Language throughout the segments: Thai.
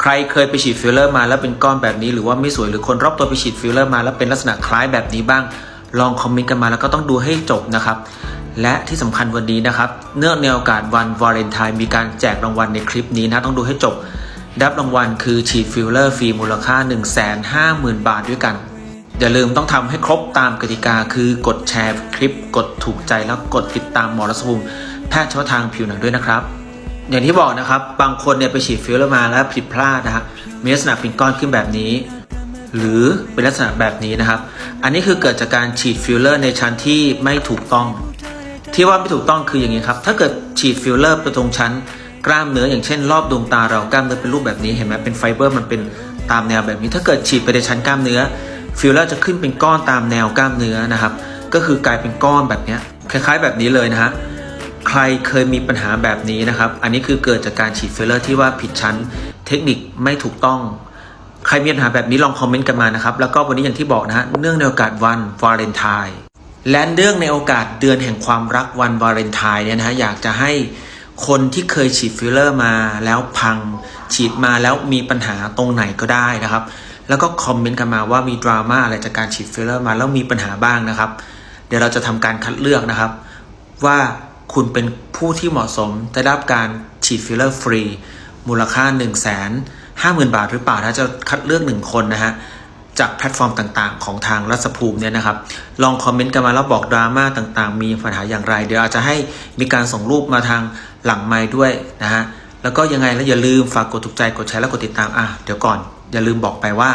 ใครเคยไปฉีดฟิลเลอร์มาแล้วเป็นก้อนแบบนี้หรือว่าไม่สวยหรือคนรอบตัวไปฉีดฟิลเลอร์มาแล้วเป็นลักษณะคล้ายแบบนี้บ้าง ลองคอมเมนต์กันมาแล้วก็ต้องดูให้จบนะครับ และที่สำคัญวันนี้นะครับ เนื่องในโอกาสวันวาเลนไทน์มีการแจกรางวัลในคลิปนี้นะต้องดูให้จบดับรางวัลคือฉีดฟิลเลอร์ฟรีมูลค่า 150,000 บาทด้วยกันอย่าลืมต้องทำให้ครบตามกติกาคือกดแชร์คลิป กดถูกใจแล้วกดติดตามหมอรัศภูมิแพทย์เฉพาะทางผิวหนังด้วยนะครับ อย่างที่บอกนะครับ บางคนเนี่ยไปฉีดฟิลเลอร์มาแล้วผิดพลาดนะฮะมีลักษณะเป็นก้อนขึ้นแบบนี้ หรือเป็นลักษณะแบบนี้นะครับ อันนี้คือเกิดจากการฉีดฟิลเลอร์ในชั้นที่ไม่ถูกต้อง ที่ว่าไม่ถูกต้องคืออย่างนี้ครับ ถ้าเกิดฉีดฟิลเลอร์ไปตรงชั้น กล้ามเนื้ออย่างเช่น รอบดวงตาเรากล้ามเนื้อเป็นรูปแบบนี้เห็นไหมเป็นไฟเบอร์มันเป็นตามแนวแบบนี้ ถ้าเกิดฉีดไปในชั้นกล้ามเนื้อฟิลเลอร์จะขึ้นเป็นก้อนตามแนวกล้ามเนื้อนะครับ ก็คือกลายเป็นก้อนแบบนี้คล้ายๆ แบบนี้เลยนะฮะ ใครเคยมีปัญหาแบบนี้นะครับ อันนี้คือเกิดจากการฉีดฟิลเลอร์ที่ว่าผิดชั้น เทคนิคไม่ถูกต้อง ใครมีปัญหาแบบนี้ลองคอมเมนต์กันมานะครับ แล้วก็วันนี้อย่างที่บอกนะฮะ เนื่องในโอกาสวันวาเลนไทน์และเนื่องในโอกาสเดือนแห่งความรักวันวาเลนไทน์เนี่ยนะฮะ อยากจะให้คนที่เคยฉีดฟิลเลอร์มาแล้วพัง ฉีดมาแล้วมีปัญหาตรงไหนก็ได้นะครับ แล้วก็คอมเมนต์กันมาว่ามีดราม่าอะไรจากการฉีดฟิลเลอร์มาแล้วมีปัญหาบ้างนะครับ เดี๋ยวเราจะทำการคัดเลือกนะครับ ว่า คุณเป็นผู้ที่เหมาะสมได้รับการฉีดฟิลเลอร์ฟรี มูลค่า 1 5 0 0 0 0 บาทหรือเปล่าถ้าจะคัดเลือกหนึ่งคนนะฮะจากแพลตฟอร์มต่างๆ ของทางรัศภูมิเนี่ยนะครับ ลองคอมเมนต์กันมาแล้วบอกดราม่าต่างๆ มีปัญหาอย่างไร เดี๋ยวอาจจะให้มีการส่งรูปมาทางหลังไม้ด้วยนะฮะ แล้วก็ยังไงแล้วอย่าลืมฝากกดถูกใจกดแชร์และกดติดตามอะเดี๋ยวก่อน อย่าลืมบอกไปว่า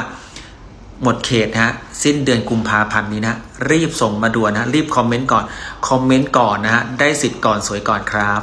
หมดเขตนะฮะสิ้นเดือนกุมภาพันธ์นี้นะ รีบส่งมาด่วนนะ รีบคอมเมนต์ก่อน คอมเมนต์ก่อนนะฮะได้สิทธิ์ก่อนสวยก่อนครับ